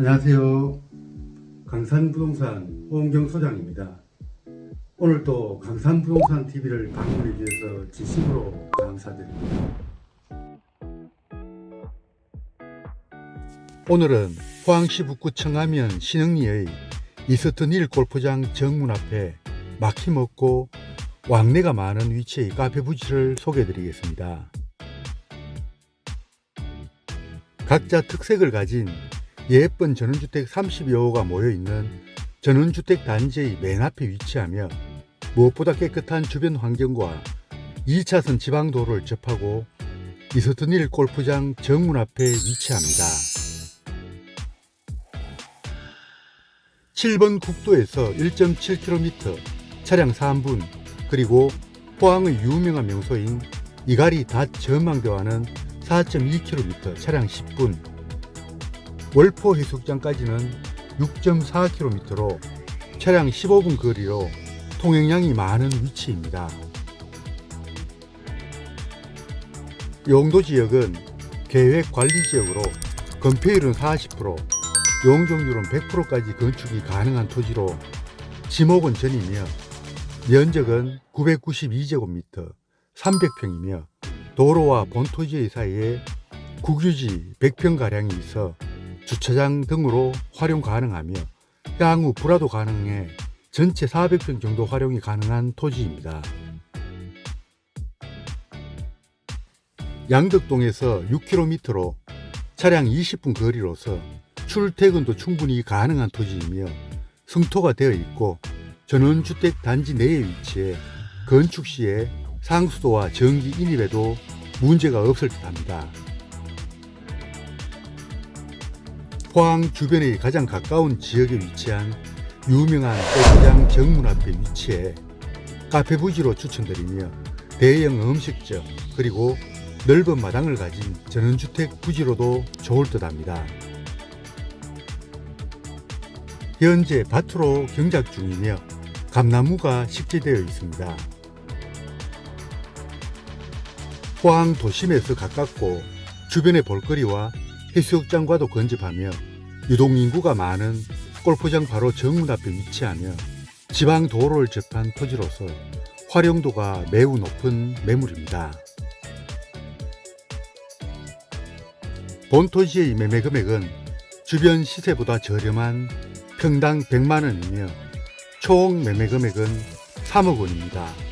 안녕하세요. 강산부동산 호은경 소장입니다. 오늘 또 강산부동산 TV를 방문해 주셔서 진심으로 감사드립니다. 오늘은 포항시 북구 청하면 신흥리의 이스턴 힐 골프장 정문 앞에 막힘없고 왕래가 많은 위치의 카페 부지를 소개해 드리겠습니다. 각자 특색을 가진 예쁜 전원주택 30여 호가 모여 있는 전원주택 단지의 맨 앞에 위치하며 무엇보다 깨끗한 주변 환경과 2차선 지방도로를 접하고 이스턴힐 골프장 정문 앞에 위치합니다. 7번 국도에서 1.7km 차량 3분 그리고 포항의 유명한 명소인 이가리 닷 전망대와는 4.2km 차량 10분 월포 해수욕장까지는 6.4km로 차량 15분 거리로 통행량이 많은 위치입니다. 용도 지역은 계획 관리 지역으로 건폐율은 40%, 용적률은 100%까지 건축이 가능한 토지로 지목은 전이며 면적은 992제곱미터 300평이며 도로와 본토지의 사이에 국유지 100평가량이 있어 주차장 등으로 활용 가능하며 향후 불화도 가능해 전체 400평 정도 활용이 가능한 토지입니다. 양덕동에서 6km로 차량 20분 거리로서 출퇴근도 충분히 가능한 토지이며 승토가 되어 있고 전원주택 단지 내에 위치해 건축 시에 상수도와 전기 인입에도 문제가 없을 듯합니다. 포항 주변의 가장 가까운 지역에 위치한 유명한 골프장 정문 앞에 위치해 카페 부지로 추천드리며 대형 음식점 그리고 넓은 마당을 가진 전원주택 부지로도 좋을 듯 합니다. 현재 밭으로 경작 중이며 감나무가 식재되어 있습니다. 포항 도심에서 가깝고 주변의 볼거리와 해수욕장과도 근접하며 유동인구가 많은 골프장 바로 정문 앞에 위치하며 지방 도로를 접한 토지로서 활용도가 매우 높은 매물입니다. 본토지의 매매 금액은 주변 시세보다 저렴한 평당 100만 원이며 총 매매 금액은 3억 원입니다.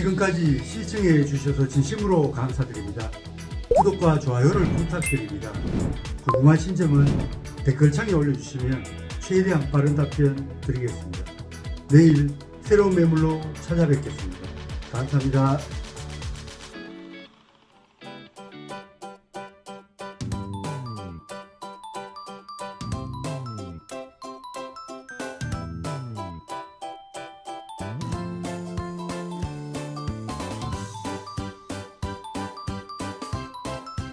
지금까지 시청해 주셔서 진심으로 감사드립니다. 구독과 좋아요를 부탁드립니다. 궁금하신 점은 댓글창에 올려주시면 최대한 빠른 답변 드리겠습니다. 내일 새로운 매물로 찾아뵙겠습니다. 감사합니다.